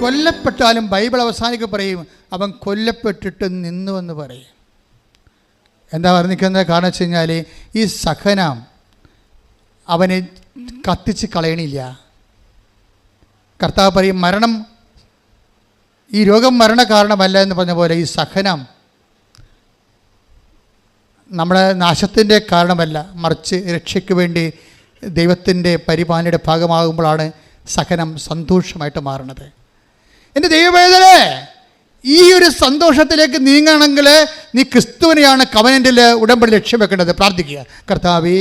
കൊല്ലപ്പെട്ടാലും Bible അവസാനിക്ക് പറയും അവൻ കൊല്ലപ്പെട്ടിട്ട് നിന്നു എന്ന് പറയും. എന്താ പറഞ്ഞിരിക്കുന്നത് കാരണം വെച്ച് കഴിഞ്ഞാൽ ഈ സഹനം അവനെ കത്തിച്ച് കളയണില്ല. കർത്താവ് പറയും മരണം ഈ രോഗം മരണ കാരണമല്ല എന്ന് പറഞ്ഞ പോലെ ഈ സഹനം നമ്മുടെ നാശത്തിന്റെ കാരണമല്ല. മറിച്ച് രക്ഷയ്ക്ക് വേണ്ടി ദൈവത്തിന്റെ പരിപാലനയുടെ ഭാഗമാകുമ്പോഴാണ് സഹനം സന്തോഷമായിട്ട് മാറുന്നത്. എന്റെ ദൈവവേദനെ ഈ ഒരു സന്തോഷത്തിലേക്ക് നീങ്ങണമെങ്കിൽ നീ ക്രിസ്തുവിനെയാണ് കവനന്റിൽ ഉടമ്പടി ലക്ഷ്യം വെക്കേണ്ടത്. പ്രാർത്ഥിക്കുക. കർത്താവേ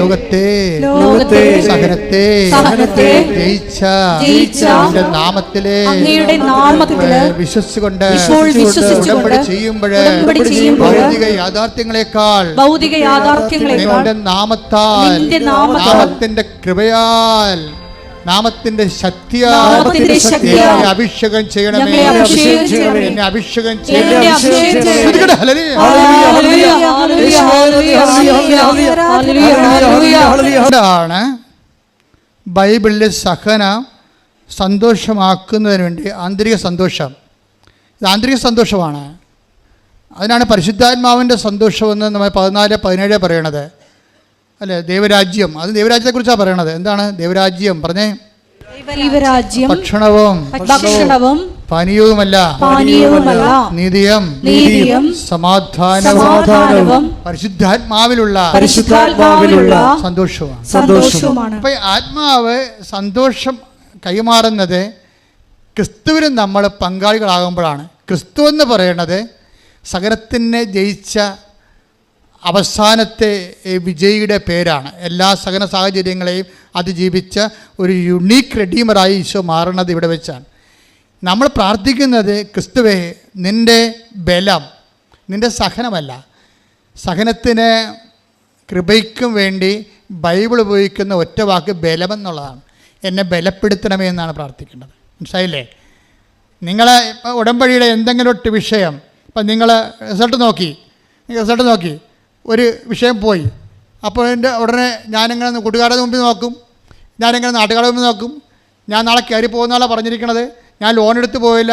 ലോകത്തെ സഹനത്തെ ജയിച്ച നിന്റെ നാമത്തിലെ വിശ്വസിച്ചുകൊണ്ട് ഉടമ്പടി ചെയ്യുമ്പോൾ ഭൗതിക യാഥാർത്ഥ്യങ്ങളെക്കാൾ ഭൗതിക യാഥാർത്ഥ്യങ്ങളെ നിന്റെ നാമത്താൽ നാമത്തിന്റെ കൃപയാൽ നാമത്തിന്റെ ശക്തിയാൽ അഭിഷേകം ചെയ്യണമേ ഞങ്ങളെ അഭിഷേകം ചെയ്യണമേ. എന്നെ അഭിഷേകം എന്നെ ചെയ്യണമേ അഭിഷേകം ചെയ്യണമേ. ശ്രുതികട hallelujah. Hallelujah, hallelujah, hallelujah, hallelujah, hallelujah, hallelujah. അതുകൊണ്ടാണ് ബൈബിളിൽ സഹന സന്തോഷമാക്കുന്നതിന് വേണ്ടി ആന്തരിക സന്തോഷം ഇത് ആന്തരിക സന്തോഷമാണ് അതിനാണ് പരിശുദ്ധാത്മാവിന്റെ സന്തോഷമെന്ന് നമ്മൾ പതിനാല് പതിനേഴ് പറയണത് അല്ലേ ദൈവരാജ്യം. അത് ദൈവരാജ്യത്തെ കുറിച്ചാണ് പറയണത്. എന്താണ് ദൈവരാജ്യം? പറഞ്ഞേ. ദൈവരാജ്യം. ഭക്ഷണവും. ഭക്ഷണവും. പാനീയവുമല്ല. പാനീയവുമല്ല. നീതിയും. നീതിയും. സമാധാനവും. സമാധാനവും. പരിശുദ്ധാത്മാവിലുള്ള. പരിശുദ്ധാത്മാവിലുള്ള സന്തോഷവും സന്തോഷവുമാണ്. അപ്പൊ ആത്മാവ് സന്തോഷം കൈമാറുന്നത് ക്രിസ്തുവിന് നമ്മൾ പങ്കാളികളാകുമ്പോഴാണ്. ക്രിസ്തു എന്ന് പറയുന്നത് സകലത്തിനെ ജയിച്ച അവസാനത്തെ വിജയിയുടെ പേരാണ്. എല്ലാ സഹന സാഹചര്യങ്ങളെയും അതിജീവിച്ച ഒരു യുണീക്ക് റെഡീമറായി ഈശോ മാറുന്നത് ഇവിടെ വെച്ചാണ്. നമ്മൾ പ്രാർത്ഥിക്കുന്നത് ക്രിസ്തുവേ നിന്റെ ബലം നിന്റെ സഹനമല്ല. സഹനത്തിന് കൃപയ്ക്കും വേണ്ടി ബൈബിൾ ഉപയോഗിക്കുന്ന ഒറ്റ വാക്ക് ബലമെന്നുള്ളതാണ്. എന്നെ ബലപ്പെടുത്തണമേ എന്നാണ് പ്രാർത്ഥിക്കേണ്ടത്. മനസ്സിലായില്ലേ? നിങ്ങൾ ഉടമ്പടിയുടെ എന്തെങ്കിലും വിഷയം ഇപ്പം നിങ്ങൾ റിസൾട്ട് നോക്കി. റിസൾട്ട് നോക്കി. ഒരു വിഷയം പോയി. അപ്പോൾ എന്റെ ഉടനെ ഞാനിങ്ങനെ കൂട്ടുകാരുടെ മുമ്പിൽ നോക്കും? ഞാനിങ്ങനെ നാട്ടുകാരുടെ മുമ്പിൽ നോക്കും? ഞാൻ നാളെ കയറി പോകുന്നതാണ് പറഞ്ഞിരിക്കണത്. ഞാൻ ലോൺ എടുത്ത് പോയില്ല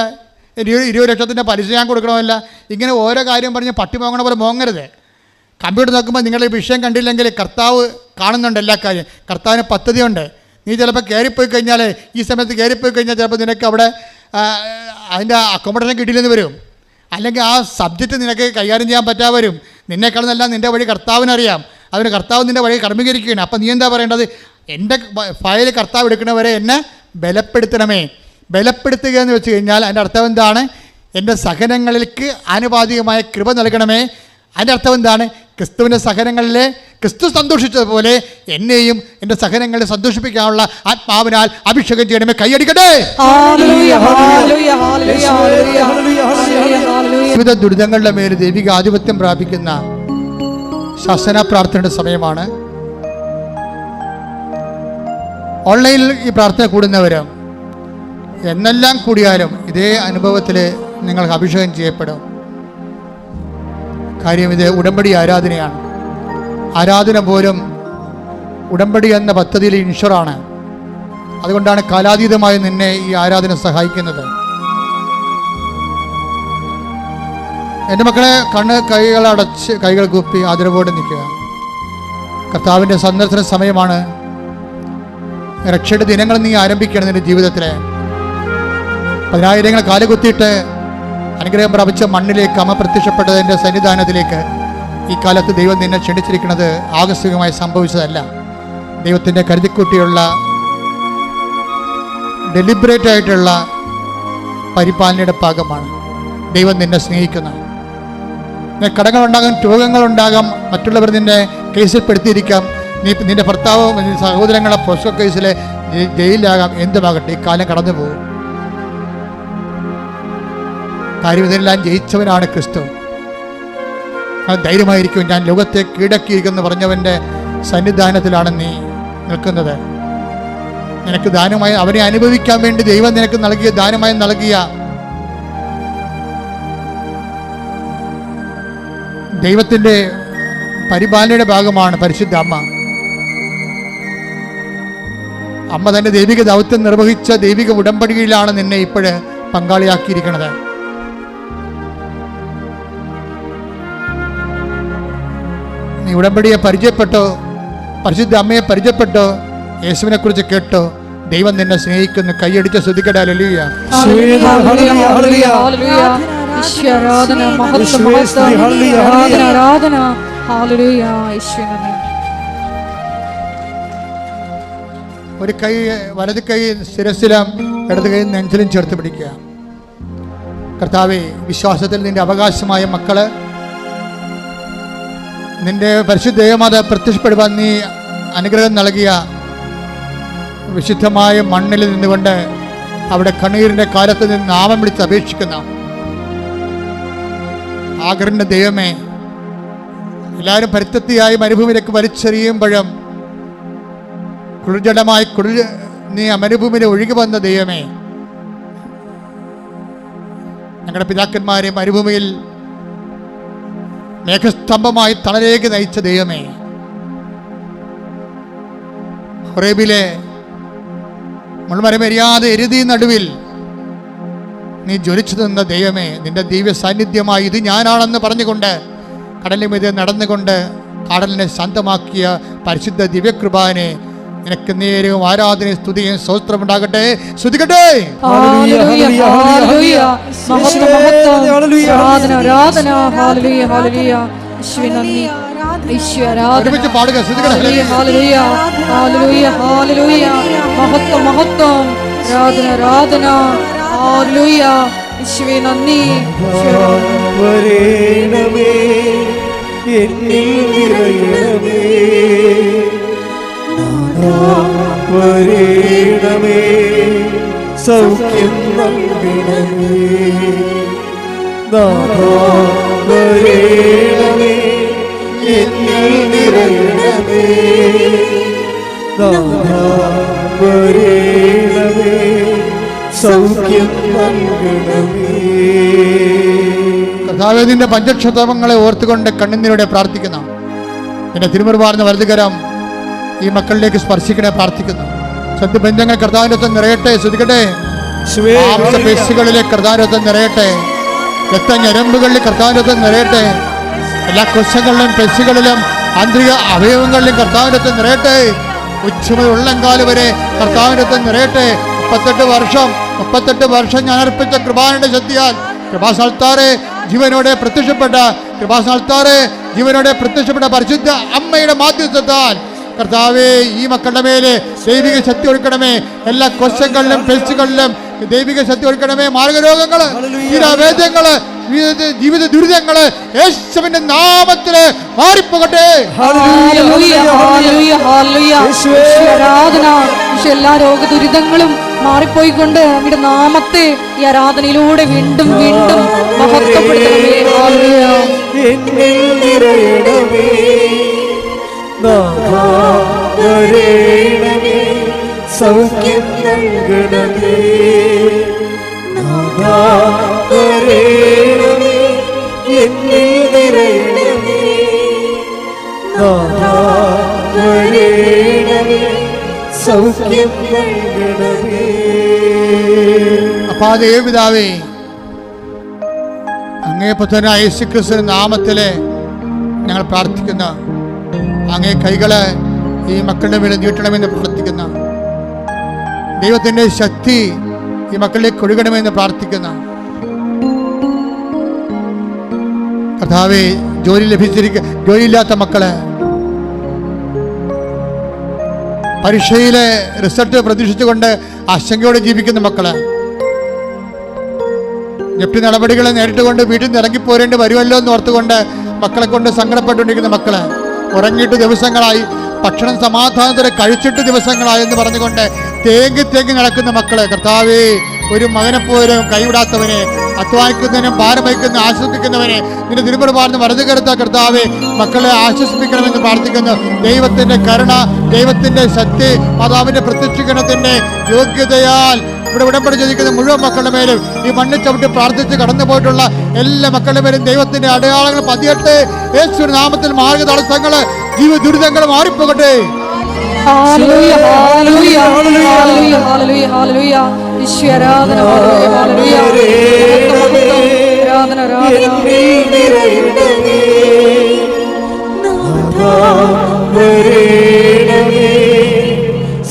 ഇരുപത് ഇരുപത് ലക്ഷത്തിന്റെ പലിശ ഞാൻ കൊടുക്കണമല്ല. ഇങ്ങനെ ഓരോ കാര്യം പറഞ്ഞ് പട്ടി മോങ്ങണ പോലെ മോങ്ങരുത് കമ്പ്യൂട്ടർ നോക്കുമ്പോൾ നിങ്ങളുടെ വിഷയം കണ്ടില്ലെങ്കിൽ കർത്താവ് കാണുന്നുണ്ട് എല്ലാ കാര്യം. കർത്താവിന് പദ്ധതിയുണ്ട്. നീ ചിലപ്പോൾ കയറിപ്പോയി കഴിഞ്ഞാൽ ഈ സമയത്ത് കയറിപ്പോയി കഴിഞ്ഞാൽ ചിലപ്പോൾ നിനക്ക് അവിടെ അതിന്റെ അക്കോമഡേഷൻ കിട്ടിയില്ലെന്ന് വരും. അല്ലെങ്കിൽ ആ സബ്ജക്റ്റ് നിനക്ക് കൈകാര്യം ചെയ്യാൻ പറ്റാതെ വരും. നിന്നെക്കാളുന്നല്ല നിന്റെ വഴി കർത്താവിനറിയാം. അതിന് കർത്താവ് നിന്റെ വഴി കർമ്മീകരിക്കുകയാണ് അപ്പം നീ എന്താ പറയേണ്ടത്? എന്റെ ഫയൽ കർത്താവ് എടുക്കുന്നവരെ എന്നെ ബലപ്പെടുത്തണമേ. ബലപ്പെടുത്തുക എന്ന് വെച്ച് കഴിഞ്ഞാൽ അതിന്റെ അർത്ഥം എന്താണ്? എന്റെ സഹനങ്ങൾക്ക് ആനുപാതികമായ കൃപ നൽകണമേ. അതിന്റെ അർത്ഥം എന്താണ്? ക്രിസ്തുവിന്റെ സഹനങ്ങളിലെ ക്രിസ്തു സന്തോഷിച്ചതുപോലെ എന്നെയും എന്റെ സഹനങ്ങളെ സന്തോഷിപ്പിക്കാനുള്ള ആത്മാവിനാൽ അഭിഷേകം ചെയ്യണമേ. കൈയടിക്കട്ടെ? വിവിധ ദുരിതങ്ങളുടെ മേൽ ദൈവിക ആധിപത്യം പ്രാപിക്കുന്ന ശാസന പ്രാർത്ഥനയുടെ സമയമാണ്. ഓൺലൈനിൽ ഈ പ്രാർത്ഥന കൂടുന്നവരും എന്നെല്ലാം കൂടിയാലും ഇതേ അനുഭവത്തിൽ നിങ്ങൾക്ക് അഭിഷേകം ചെയ്യപ്പെടും. കാര്യം ഇത് ഉടമ്പടി ആരാധനയാണ്. ആരാധന പോലും ഉടമ്പടി എന്ന പദ്ധതിയിൽ ഇൻഷുറാണ് അതുകൊണ്ടാണ് കാലാതീതമായി നിന്നെ ഈ ആരാധന സഹായിക്കുന്നത്. എന്റെ മക്കളെ കണ്ണ് കൈകൾ അടച്ച് കൈകൾ കുപ്പി ആദരവോടെ നിൽക്കുക. കർത്താവിന്റെ സന്ദർശന സമയമാണ്. രക്ഷയുടെ ദിനങ്ങൾ നീ ആരംഭിക്കണം നിന്റെ ജീവിതത്തിലെ. പതിനായിരങ്ങൾ കാലുകുത്തിയിട്ട് അനുഗ്രഹം പ്രാപിച്ച മണ്ണിലേക്ക് അമ്മ പ്രത്യക്ഷപ്പെട്ടതിന്റെ സന്നിധാനത്തിലേക്ക് ഈ കാലത്ത് ദൈവം നിന്നെ ക്ഷണിച്ചിരിക്കുന്നത് ആകസ്മികമായി സംഭവിച്ചതല്ല. ദൈവത്തിന്റെ കരുതിക്കൂട്ടിയുള്ള ഡെലിബറേറ്റ് ആയിട്ടുള്ള പരിപാലനയുടെ ഭാഗമാണ്. ദൈവം നിന്നെ സ്നേഹിക്കുന്നു. നിന്നെ കടങ്ങളുണ്ടാകാം രോഗങ്ങളുണ്ടാകാം മറ്റുള്ളവർ നിന്നെ കേസിൽ പെടുത്തിയിരിക്കാം നീ നിന്റെ ഭർത്താവ് സഹോദരങ്ങളെ പോസ്റ്റോ കേസിലെ ജയി- ജയിലിലാകാം എന്തുമാകട്ടെ ഈ കാലം കടന്നു പോകും കാര്യം ഇതെല്ലാം ജയിച്ചവനാണ് ക്രിസ്തു. ധൈര്യമായിരിക്കും ഞാൻ ലോകത്തെ കീഴക്കിയിരിക്കുന്നു പറഞ്ഞവന്റെ സന്നിധാനത്തിലാണ് നീ നിൽക്കുന്നത്. നിനക്ക് ദാനമായി അവനെ അനുഭവിക്കാൻ വേണ്ടി ദൈവം നിനക്ക് നൽകിയ ദാനമായി നൽകിയ ദൈവത്തിന്റെ പരിപാലനയുടെ ഭാഗമാണ് പരിശുദ്ധ അമ്മ. അമ്മ തന്നെ ദൈവിക ദൗത്യം നിർവഹിച്ച ദൈവിക ഉടമ്പടിയിലാണ് നിന്നെ ഇപ്പോഴ് പങ്കാളിയാക്കിയിരിക്കുന്നത്. നീ ഉടമ്പടിയെ പരിചയപ്പെട്ടോ പരിശുദ്ധ അമ്മയെ പരിചയപ്പെട്ടോ യേശുവിനെ കുറിച്ച് കേട്ടോ. ദൈവം നിന്നെ സ്നേഹിക്കുന്നു. കൈയടിച്ച ശ്രദ്ധിക്കട്ടെ. അലലിയ ആരാധന മഹത്വം ആരാധന ആരാധന ഒരു കൈ വലത് കൈ ശിരസിലും ഇടത് കൈ നെഞ്ചിലും ചേർത്ത് പിടിക്കുക. കർത്താവെ വിശ്വാസത്തിൽ നിന്റെ അവകാശമായ മക്കൾ നിന്റെ പരിശുദ്ധ ദൈവമാത പ്രത്യക്ഷപ്പെടുവാൻ നീ അനുഗ്രഹം നൽകിയ വിശുദ്ധമായ മണ്ണിൽ നിന്നുകൊണ്ട് അവിടെ കണ്ണീരിന്റെ കാലത്ത് നിന്ന് നാമം വിളിച്ച് അപേക്ഷിക്കുന്ന ആഗ്രഹിന്റെ ദൈവമേ എല്ലാവരും പരിത്തത്തിയായി മരുഭൂമിയിലേക്ക് വലിച്ചെറിയുമ്പോഴും കുളിർജലമായി കുളിർ നീ മരുഭൂമിയിൽ ഒഴുകി വന്ന ദൈവമേ ഞങ്ങളുടെ പിതാക്കന്മാരെ മരുഭൂമിയിൽ മേഘസ്തംഭമായി തളരേക്ക് നയിച്ച ദൈവമേ ഹൊറേബിലെ മുൾമരമെരിയാതെ എരുതി നടുവിൽ നീ ജ്വലിച്ചു നിന്ന ദൈവമേ നിന്റെ ദിവ്യ സാന്നിധ്യമായി ഇത് ഞാനാണെന്ന് പറഞ്ഞുകൊണ്ട് കടലിന് മീതെ നടന്നുകൊണ്ട് കടലിനെ ശാന്തമാക്കിയ പരിശുദ്ധ ദിവ്യകൃപാനെ നിനക്ക് നേരവും ആരാധനയും സ്തുതിയും സ്തോത്രമുണ്ടാകട്ടെ സ്തുതിക്കട്ടെ ഹല്ലേലൂയ, ഹല്ലേലൂയ. മഹത്വം, മഹത്വം. ആരാധന, ആരാധന. Hallelujah, hallelujah. യേശുവേ നന്ദി. യേശുവേ ആരാധന. ഒരുമിച്ച് പാടുക ശ്രുതികട ഹല്ലേലൂയ, ഹല്ലേലൂയ. ഹല്ലേലൂയ, ഹല്ലേലൂയ. മഹത്വം മഹത്വം ആരാധന ആരാധന യേശുവേ നന്ദി. വരേണമേ എന്നിൽ നിറയണമേ. വരേണമേ സൗഖ്യം നൽകണമേ. വരേണമേ എന്നിൽ നിറയണമേ. വരേണമേ സൗഖ്യം നിന്റെ പഞ്ചക്ഷതമങ്ങളെ ഓർത്തുകൊണ്ട് കണ്ണുനീരോടെ പ്രാർത്ഥിക്കുന്ന എന്റെ തിരുമുറുപാർന്ന വലതുകരം ഈ മക്കളിലേക്ക് സ്പർശിക്കണേ പ്രാർത്ഥിക്കുന്നു. സത്യബന്ധങ്ങൾ കർത്താവിനൊത്തം നിറയട്ടെ ശ്രദ്ധിക്കട്ടെ പേശികളിലെ കർത്താവിനൊപ്പം നിറയട്ടെ. രക്ത ഞരമ്പുകളിലെ കർത്താവിനൊപ്പം നിറയട്ടെ. എല്ലാ കൊശങ്ങളിലും പേശികളിലും ആന്തരിക അവയവങ്ങളിലും കർത്താവിനൊത്തം നിറയട്ടെ. ഉച്ചമുതൽ ഉള്ളങ്കാൽ വരെ കർത്താവിനൊത്തം നിറയട്ടെ. മുപ്പത്തെട്ട് വർഷം മുപ്പത്തെട്ട് വർഷം ഞാൻ അർപ്പിച്ച കൃപാനുടെ ശക്തിയാൽ കൃപാസാൽത്താറെ ജീവനോടെ പ്രത്യക്ഷപ്പെട്ട കൃപാസാൽത്താറെ ജീവനോടെ പ്രത്യക്ഷപ്പെട്ട പരിശുദ്ധ അമ്മയുടെ മാധ്യസ്ഥത്താൽ കർത്താവേ ഈ മക്കളുടെ മേലെ ദൈവിക ശക്തി ഒഴുക്കണമേ എല്ലാ കൊശങ്ങളിലും പെസ്റ്റുകളിലും ദൈവിക ശക്തി ഒഴുക്കണമേ മാർഗരോഗങ്ങൾ തീരാവേദ്യങ്ങൾ ജീവിത- ജീവിത ദുരിതങ്ങൾ യേശുവിന്റെ നാമത്തിൽ മാറിപ്പോകട്ടെ. എല്ലാ രോഗ ഹല്ലേലൂയ. മാറിപ്പോയിക്കൊണ്ട് അങ്ങയുടെ നാമത്തെ ഈ ആരാധനയിലൂടെ വീണ്ടും വീണ്ടും മഹത്വപ്പെടുത്തണമേ. സൗഖ്യം നൽകണമേ. അപ്പാ പിതാവേ അങ്ങേ പുത്രനായ യേശുക്രിസ്തു നാമത്തിൽ ഞങ്ങൾ പ്രാർത്ഥിക്കുന്ന. അങ്ങേ കൈകളെ ഈ മക്കളുടെ മേലെ നീട്ടണമെന്ന് പ്രാർത്ഥിക്കുന്ന. ദൈവത്തിന്റെ ശക്തി ഈ മക്കളിലേക്ക് ഒഴുകണമെന്ന് പ്രാർത്ഥിക്കുന്ന. കർത്താവെ ജോലി ലഭിച്ചിരിക്ക ജോലിയില്ലാത്ത മക്കളെ പരീക്ഷയിലെ റിസൾട്ട് പ്രതീക്ഷിച്ചുകൊണ്ട് ആശങ്കയോടെ ജീവിക്കുന്ന മക്കൾ ജപ്തി നടപടികളെ നേരിട്ടുകൊണ്ട് വീട്ടിൽ നിന്ന് ഇറങ്ങിപ്പോരേണ്ടി വരുമല്ലോ എന്ന് ഓർത്തുകൊണ്ട് മക്കളെ കൊണ്ട് സങ്കടപ്പെട്ടുകൊണ്ടിരിക്കുന്ന മക്കളെ ഉറങ്ങിയിട്ട് ദിവസങ്ങളായി ഭക്ഷണം സമാധാനത്തോടെ കഴിച്ചിട്ട് ദിവസങ്ങളായി എന്ന് പറഞ്ഞുകൊണ്ട് തേങ്ങി തേങ്ങി നടക്കുന്ന മക്കളെ കർത്താവേ ഒരു മകനെ പോലും കൈവിടാത്തവനെ അധ്വാനിക്കുന്നതിനും ഭാരം വഹിക്കുന്ന ആശ്വസിപ്പിക്കുന്നവനെ നിന്റെ തിരുമുറപാർന്ന് വലതു കരുത്ത കർത്താവെ മക്കളെ ആശ്വസിപ്പിക്കണമെന്ന് പ്രാർത്ഥിക്കുന്നു. ദൈവത്തിന്റെ കരുണ ദൈവത്തിന്റെ ശക്തി മാതാവിന്റെ പ്രത്യക്ഷീകരണത്തിന്റെ യോഗ്യതയാൽ ഇവിടെ ഉടമ്പടി ചോദിക്കുന്ന മുഴുവൻ മക്കളുടെ മേലും ഈ മണ്ണിൽ ചവിട്ടി പ്രാർത്ഥിച്ച് കടന്നു പോയിട്ടുള്ള എല്ലാ മക്കളുടെ മേലും ദൈവത്തിന്റെ അടയാളങ്ങൾ പതിയട്ടെ. യേശു നാമത്തിൽ മാർഗ തടസ്സങ്ങൾ ജീവ ദുരിതങ്ങൾ മാറിപ്പോകട്ടെ.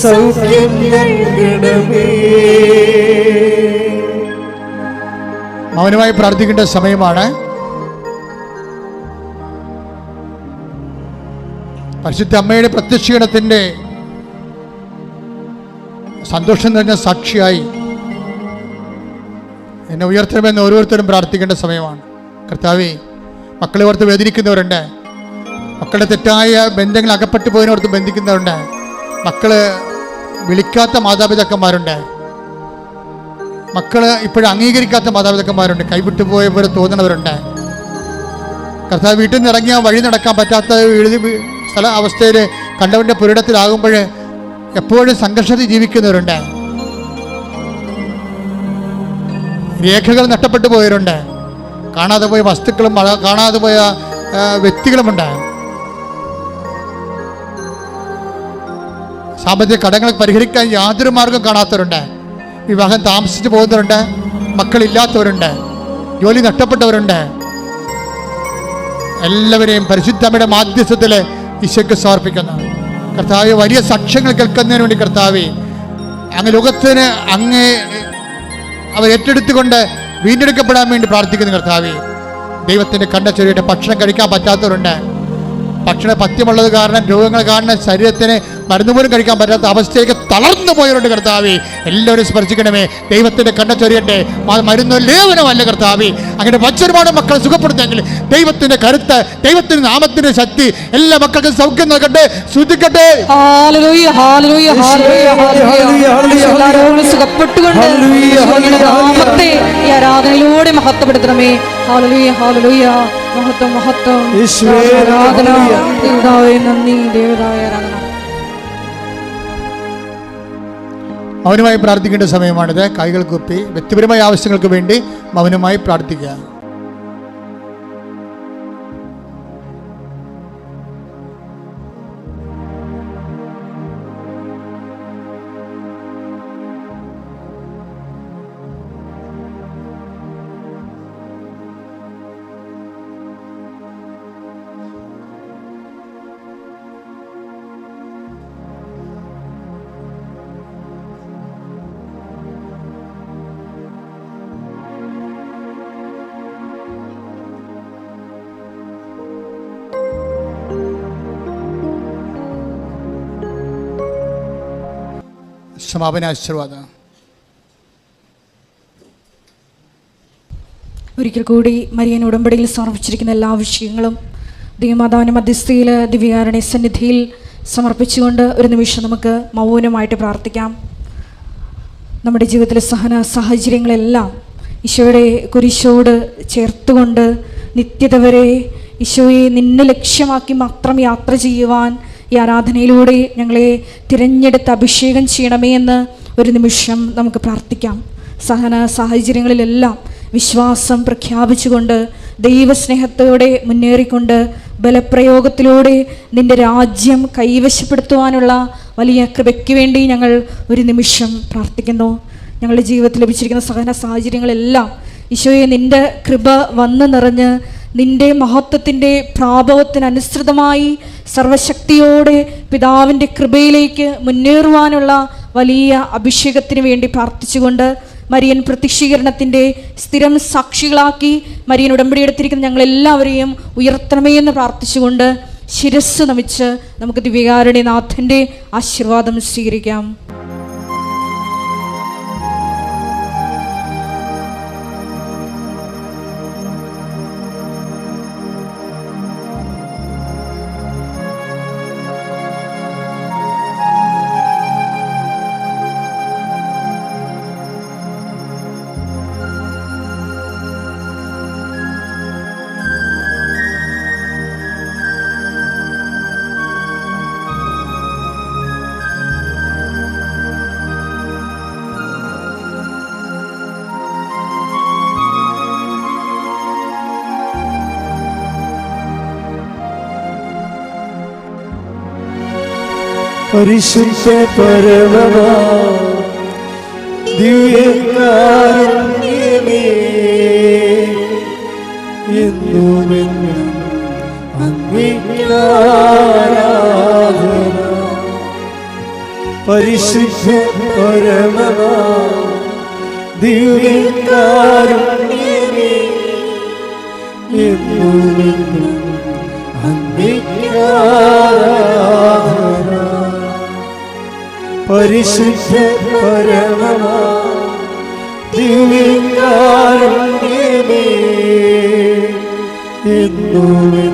സൗഖ്യം ഹാലലൂയ മൗനമായി പ്രാർത്ഥിക്കേണ്ട സമയമാണ്. പരിശുദ്ധ അമ്മയുടെ പ്രത്യക്ഷീണത്തിന്റെ സന്തോഷം നിറഞ്ഞ സാക്ഷിയായി എന്നെ ഉയർത്തണമെന്ന് ഓരോരുത്തരും പ്രാർത്ഥിക്കേണ്ട സമയമാണ്. കർത്താവേ മക്കളെ ഓർത്ത് വേദനിക്കുന്നവരുണ്ട്. മക്കളുടെ തെറ്റായ ബന്ധങ്ങൾ അകപ്പെട്ടു പോയതിനോർത്ത് ബന്ധിക്കുന്നവരുണ്ട്. മക്കൾ വിളിക്കാത്ത മാതാപിതാക്കന്മാരുണ്ട്. മക്കൾ ഇപ്പോഴും അംഗീകരിക്കാത്ത മാതാപിതാക്കന്മാരുണ്ട്. കൈവിട്ടു പോയ പോലെ കർത്താവ് വീട്ടിൽ നിന്ന് ഇറങ്ങിയാൽ വഴി നടക്കാൻ പറ്റാത്ത എഴുതി സ്ഥല അവസ്ഥയിൽ കണ്ടവന്റെ പുരിടത്തിലാകുമ്പോൾ എപ്പോഴും സംഘർഷത്തിൽ ജീവിക്കുന്നവരുണ്ട്. രേഖകൾ നഷ്ടപ്പെട്ടു പോയവരുണ്ട്. കാണാതെ പോയ വസ്തുക്കളും കാണാതെ പോയ വ്യക്തികളുമുണ്ട്. സാമ്പത്തിക കടങ്ങൾ പരിഹരിക്കാൻ യാതൊരു മാർഗം കാണാത്തവരുണ്ട്. വിവാഹം താമസിച്ചു പോകുന്നവരുണ്ട് മക്കളില്ലാത്തവരുണ്ട് ജോലി നഷ്ടപ്പെട്ടവരുണ്ട്. എല്ലാവരെയും പരിശുദ്ധമ്മയുടെ മാധ്യസ്ഥത്തിൽ ഈശോയ്ക്ക് സമർപ്പിക്കുന്നു. കർത്താവ് വലിയ സാക്ഷ്യങ്ങൾ കേൾക്കുന്നതിന് വേണ്ടി കർത്താവ് അങ്ങ് ലോകത്തിന് അങ്ങേ അവർ ഏറ്റെടുത്തുകൊണ്ട് വീണ്ടെടുക്കപ്പെടാൻ വേണ്ടി പ്രാർത്ഥിക്കുന്നു കർത്താവ്. ദൈവത്തിന്റെ കണ്ട ചെറിയ ഭക്ഷണം കഴിക്കാൻ പറ്റാത്തവരുണ്ട്. ഭക്ഷണ പഥ്യമുള്ളത് കാരണം രോഗങ്ങൾ കാരണം ശരീരത്തിന് മരുന്ന് പോലും കഴിക്കാൻ പറ്റാത്ത അവസ്ഥയിലേക്ക് തളർന്നു പോയവരുണ്ട് കർത്താവി. എല്ലാവരും സ്പർശിക്കണമേ. ദൈവത്തിന്റെ കണ്ണ ചൊരിയട്ടെ. മരുന്ന് ലേവനമല്ല കർത്താവി. അങ്ങനെ മറ്റൊരുപാട് മക്കളെ സുഖപ്പെടുത്തെങ്കിൽ ദൈവത്തിന്റെ കരുത്ത് ദൈവത്തിന്റെ നാമത്തിന്റെ ശക്തി എല്ലാ മക്കൾക്കും സൗഖ്യം നൽകട്ടെ. ശ്രദ്ധിക്കട്ടെ ഹാലലൂയ മഹത്വപ്പെടുത്തണമേ ഹാലലൂയ ഹാലലൂയ മഹത്വം മഹത്വം. ആരാധന. ദേവതാവേ നന്ദി. ദേവതാവേ ആരാധന മൗനമായി പ്രാർത്ഥിക്കേണ്ട സമയമാണിത്. കൈകൾ കുപ്പി വ്യക്തിപരമായ ആവശ്യങ്ങൾക്ക് വേണ്ടി അവനുമായി പ്രാർത്ഥിക്കുക. സമാപന ആശീർവാദം. ഒരിക്കൽ കൂടി മരിയൻ ഉടമ്പടിയിൽ സമർപ്പിച്ചിരിക്കുന്ന എല്ലാ വിഷയങ്ങളും ദൈവമാതാവിന് മധ്യസ്ഥയിൽ ദിവ്യകാരണ സന്നിധിയിൽ സമർപ്പിച്ചുകൊണ്ട് ഒരു നിമിഷം നമുക്ക് മൗനമായിട്ട് പ്രാർത്ഥിക്കാം. നമ്മുടെ ജീവിതത്തിലെ സഹന സാഹചര്യങ്ങളെല്ലാം ഈശോയുടെ കുരിശോട് ചേർത്തുകൊണ്ട് നിത്യത വരെ ഈശോയെ നിന്നെ ലക്ഷ്യമാക്കി മാത്രം യാത്ര ചെയ്യുവാൻ ഈ ആരാധനയിലൂടെ ഞങ്ങളെ തിരഞ്ഞെടുത്ത് അഭിഷേകം ചെയ്യണമേ എന്ന് ഒരു നിമിഷം നമുക്ക് പ്രാർത്ഥിക്കാം. സഹന സാഹചര്യങ്ങളിലെല്ലാം വിശ്വാസം പ്രഖ്യാപിച്ചുകൊണ്ട് ദൈവസ്നേഹത്തോടെ മുന്നേറിക്കൊണ്ട് ബലപ്രയോഗത്തിലൂടെ നിന്റെ രാജ്യം കൈവശപ്പെടുത്തുവാനുള്ള വലിയ കൃപയ്ക്ക് വേണ്ടി ഞങ്ങൾ ഒരു നിമിഷം പ്രാർത്ഥിക്കുന്നു. ഞങ്ങളുടെ ജീവിതത്തിൽ ലഭിച്ചിരിക്കുന്ന സഹന സാഹചര്യങ്ങളെല്ലാം ഈശോയെ നിന്റെ കൃപ വന്നു നിറഞ്ഞ് നിന്റെ മഹത്വത്തിന്റെ പ്രാഭവത്തിനനുസൃതമായി സർവശക്തിയോടെ പിതാവിന്റെ കൃപയിലേക്ക് മുന്നേറുവാനുള്ള വലിയ അഭിഷേകത്തിന് വേണ്ടി പ്രാർത്ഥിച്ചുകൊണ്ട് മരിയൻ പ്രത്യക്ഷീകരണത്തിന്റെ സ്ഥിരം സാക്ഷികളാക്കി മരിയൻ ഉടമ്പടി എടുത്തിരിക്കുന്ന ഞങ്ങളെല്ലാവരെയും ഉയർത്തണമേ എന്ന് പ്രാർത്ഥിച്ചുകൊണ്ട് ശിരസ് നമിച്ച് നമുക്ക് ദിവ്യകാരുണ്യനാഥന്റെ ആശീർവാദം സ്വീകരിക്കാം. പരിശുദ്ധ പരമമാ. ദിവ്യകാരുണ്യമേ പരിശുദ്ധ പരമമാ. ദിവ്യകാരുണ്യമേ പരിശുദ്ധ പരമമാ ദിവ്യകാരുണ്യമേ എന്നുമെന്നും